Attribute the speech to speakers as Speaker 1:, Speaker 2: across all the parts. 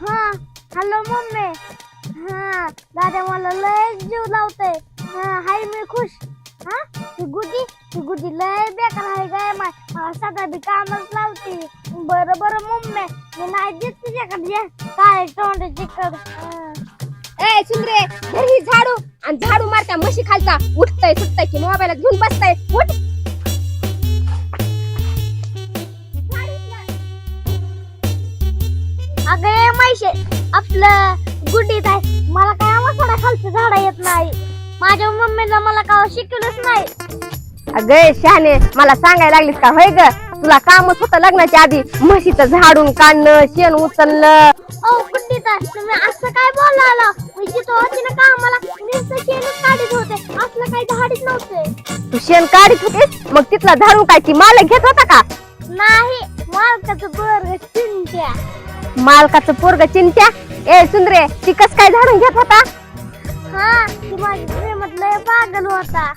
Speaker 1: हा hello mummy. हा दादा मला लय जीव लावते हा हाय मी खुश. हा ती गुडी ती गुडी लय बेकार आहे काय माय मला सगळं बी कामच लावते. बरं बरं मम्मी मी नाही देत तुझ्याकडे काय तोंडाची कड
Speaker 2: ए सुंदरे झाडू. आणि झाडू मारता म्हशी खालचा. उठतय सुटतय की मोबाईल घेऊन बसताय. उठ.
Speaker 1: आपलं गुड्डीत आहे मला काय मसाला खालचं झाडा येत नाही. माझ्या मम्मीला मला का शिकवलंच नाही.
Speaker 2: अगं शहाणे मला सांगायला लागलीस का? होय ग तुला कामच होतं लग्नाच्या आधी. म्हशीचं झाडून काढणं शेण उचलणं.
Speaker 1: ओ गुड्डीत आहे तुम्ही असं काय बोलायला? मी जिथं होती ना का मला नुसतं शेणच काढत होते. असलं काही झाडीच नव्हते.
Speaker 2: तू शेण काढीत होतीस? मग तिथला झाडून काय ती मालक घेत होता का?
Speaker 1: नाही मालकाचं बर्ग चिंट्या.
Speaker 2: मालकाचं पोरग चिंत्या ए सुंदरे ती कस काय झाडून घेत होता?
Speaker 1: हा ती माझी प्रेमात लय पागल होता.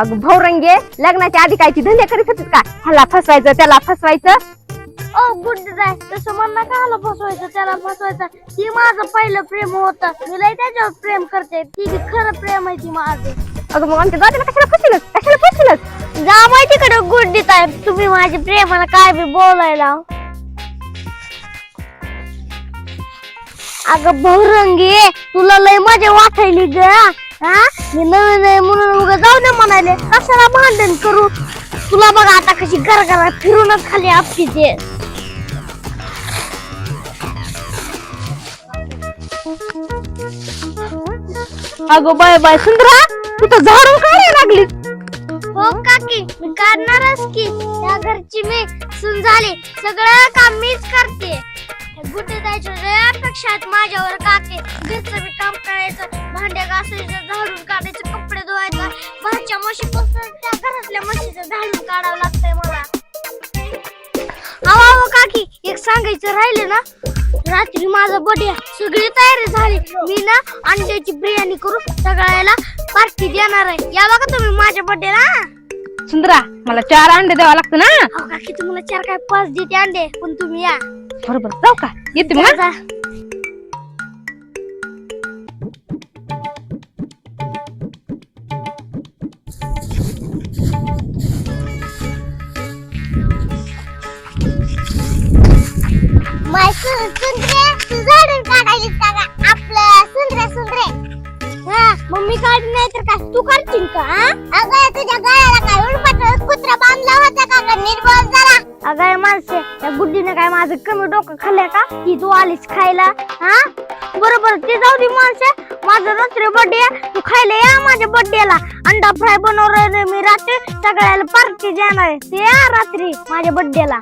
Speaker 2: अग भौरंगे लग्नाच्या आधी काय ती धंदे करीत होतीस का? ह्याला फसवायचं त्याला फसवायचं?
Speaker 1: ओ गुड्डीत आहे तसं म्हणणं काला फसवायचं त्याला फसवायचं. ती माझं पहिलं प्रेम होतं. मी लय त्याच्यावर प्रेम करते. ती बी खरं प्रेम आहे ती माझं.
Speaker 2: अगं मग आमच्या दादाला कशाला फसवलंस? कशाला फसवलंस?
Speaker 1: जा माहितीकडे गुड्डीत आहे. तुम्ही माझ्या प्रेमाला काय बी बोलायला? अगं बहुरंगी तुला लय मजा वाटायली ग हा? मी नवीन आहे म्हणून उगा जाऊ ना म्हणाले. कशाला भांडण करू? तुला बघा आता कशी गरगरा फिरूनच खाली आपली ते.
Speaker 2: अगं बाय बाय सुंदरा तू तर झाडून काढायला लागली.
Speaker 1: हो काकी मी काढणारच की. या घरची मी सुन झाली. सगळं काम मीच करते. गुटे जायचं माझ्यावर काके. घरचं बी काम करायचं भांड्या घासायचं झाडून काढायचं कपडे धुवायचं. बाहेरच्या म्हशीपासून त्या घरातल्या म्हशीचं झाडून काढावं लागतंय मला. अहो काकी एक सांगायचं राहिलं ना? रात्री माझा बर्थडे सगळी तयारी झाली. मी ना अंड्याची बिर्याणी करू सगळ्याला पार्टी देणार आहे. या बघा तुम्ही माझ्या बर्थडेला
Speaker 2: सुंदरा मला चार अंडे द्यावं लागतं ना?
Speaker 1: काकी तुम्हाला चार काय पाच देते अंडे पण तुम्ही या.
Speaker 2: बरोबर. जाऊ का? येते मग
Speaker 1: जा. माय मम्मी काढून नाही तर काय तू काढशील का हा? अगं तुझ्या गळ्याला काय उलपट कुत्रा बांधला होता का ग? निर्बोध जरा. अगं माणसे त्या गुड्डीने काय माझं कमी डोकं खाल्लंय का? ती तू आलीस खायला हा? बरोबर ते जाऊ दे माणसे. माझं रात्री बर्थडे तू खायला या माझ्या बर्थडेला अंडा फ्राय बनवलं मी रात्री. सगळ्याला पार्टी देणार आहे. ते या रात्री माझ्या बर्थडेला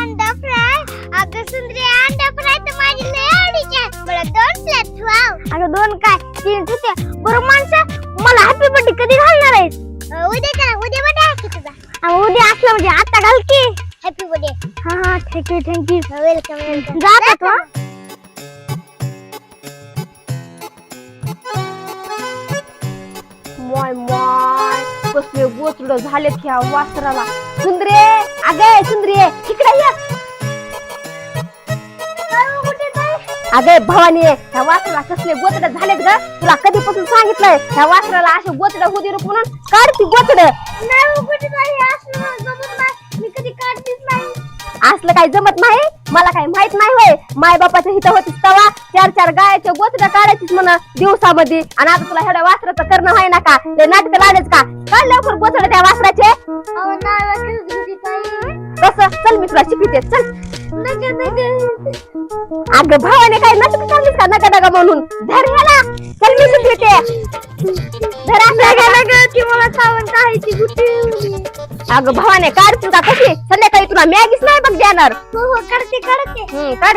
Speaker 1: अंडा फ्राय? अगं सुंदरी अंडा फ्राय तर माझी लय आवडीची आहे. मला दोन प्लेट वाव अगं दोन काय? होते बरं माणसं मला हॅपी बर्थडे कधी घालणार आहेस उद्या करा उद्या बर्थडे आहे की तुझा? उद्या असलं म्हणजे आता घाल की हॅपी बर्थडे हा हा थँक्यू थँक्यू वेलकम वेलकम जात का
Speaker 2: माय माय कसले गोचड झालेत ह्या वासराला. सुंदरे अगे सुंदरे इकडे ये. अगे भवानी ह्या वासराला कसले गोचड झालेत ग? तुला कधीपासून सांगितलंय ह्या वासराला असे गोचड होती रे म्हणून? काढ ती गोचड
Speaker 1: नाही हो, असलं मला जमत नाही. मी कधी काढतीच नाही.
Speaker 2: असलं काही जमत नाही? मला काही माहीत नाही होय. माय बापाच्या हिथं होतीस तवा. चार चार गायाच्या गोचड्या काढायचीच म्हणा दिवसामध्ये. आणि आता तुला एवढ्या वासराचं करणं आहे ना का? ते नाटक लागायच का? लवकर गोचड त्या वासराचे. कसं चल मी तुला शिकवते चल.
Speaker 1: नका नका.
Speaker 2: अगं भावाने काय नाटक सांगितलं का नका नका म्हणून? धर ह्याला. चल मी शिकवते धर
Speaker 1: नका
Speaker 2: आपल्या
Speaker 1: नका ती मला चावून खायची गुटी
Speaker 2: अगं भावाने काढ तुला कशी संध्याकाळी तुला मॅगीच नाही बघ देणार.
Speaker 1: हो हो करते करते
Speaker 2: हम्म, काढ.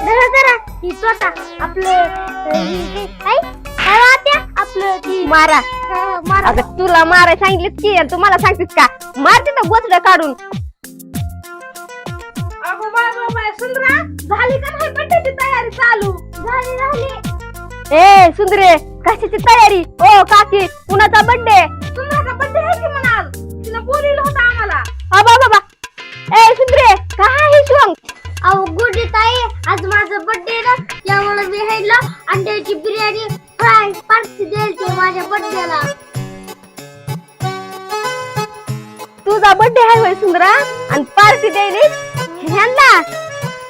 Speaker 1: जरा जरा स्वतः आपलं अं, आई. काय वाट्या आपलं ती
Speaker 2: मारा.
Speaker 1: अं, मारा.
Speaker 2: अगं तुला माराय सांगितलीस की आणि तू मला सांगतेस का? मारते ना गोचडं काढून.
Speaker 3: अगो बाय बाय बाय सुंदरा झाली का नाही बड्डेची तयारी चालू?
Speaker 1: झाली झाली.
Speaker 2: ए सुंदरे कशाची तयारी? ओ काकी कुणाचा बर्थडे
Speaker 1: माझ्या बर्थडेला
Speaker 2: तुझा बर्थडे आहे होय सुंदरा आणि पार्टी द्यायली ह्यांना.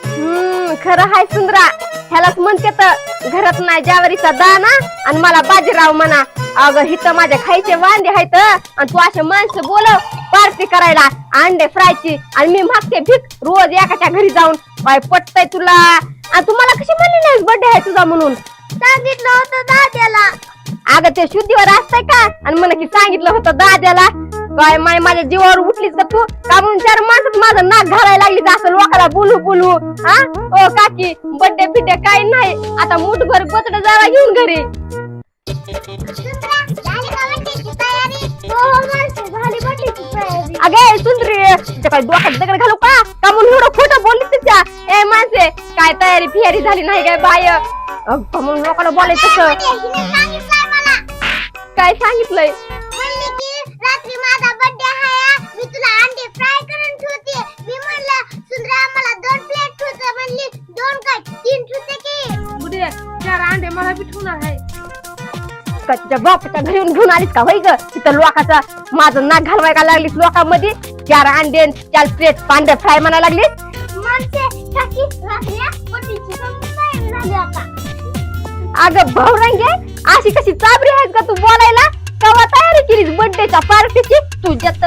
Speaker 2: हम्म खरं हाय सुंदरा. ह्यालाच म्हणते तर घरात नाही जावरीचा दाना आणि मला बाजीराव म्हणा. अगं हिथं माझ्या खायचे वांदे आहेत आणि तू असे माणसं बोलव पार्टी करायला. अंडे फ्रायची आणि मी मागते भीक रोज एकाच्या घरी जाऊन. बाय पटतय तुला. आणि तू मला कशी म्हणली नाही बर्थडे आहे तुझा म्हणून?
Speaker 1: सांगितलं होतं दाद्याला
Speaker 2: अगं ते शुद्धीवर असतंय का? आणि मला की सांगितलं होतं दाद्याला काय माय माझ्या जीवावर उठलीस का तू? का म्हणून चार माणसात माझं नाक घालायला लागली असं लोकाला बोलू बोलू? हा? हो ओ काकी बड्डे बिड्डे काय नाही. आता मुठभर गोचड जरा घेऊन घरी. अगे सुंदरी तिच्या काय डोक्यात दगड घालू का? का म्हणून एवढं खोटं बोलली तिच्या ए माणसे काय तयारी फियारी झाली नाही काय बाय? म्हणून लोकांना बोलायचं काय सांगितलंय?
Speaker 1: म्हणली की रात्री माझा बर्थडे आहे मी तुला अंडे फ्राय करून ठेवते. मी म्हणलं सुंदरा मला दोन प्लेट ठेवते. म्हणली दोन काय? तीन ठेवते की?
Speaker 3: बुडे चार अंडे मला बी ठेवणार आहे.
Speaker 2: का तिच्या बापाच्या घरी येऊन घेऊन आलीस का? होय ग? तिथं लोकाचा माझं नाक घालवाय का लागलीस लोकांमध्ये? चार अंडे चार प्लेट पांढरे फ्राय म्हणा लागलीस?
Speaker 1: माणसे काकी रात्री बर्थडेची तयारी झाली आता.
Speaker 2: अगं भावरंगे अशी कशी चाबरी आहेस का तू बोलायला? कवा तयारी केलीस बर्थडेच्या पार्टीची तुझ्यात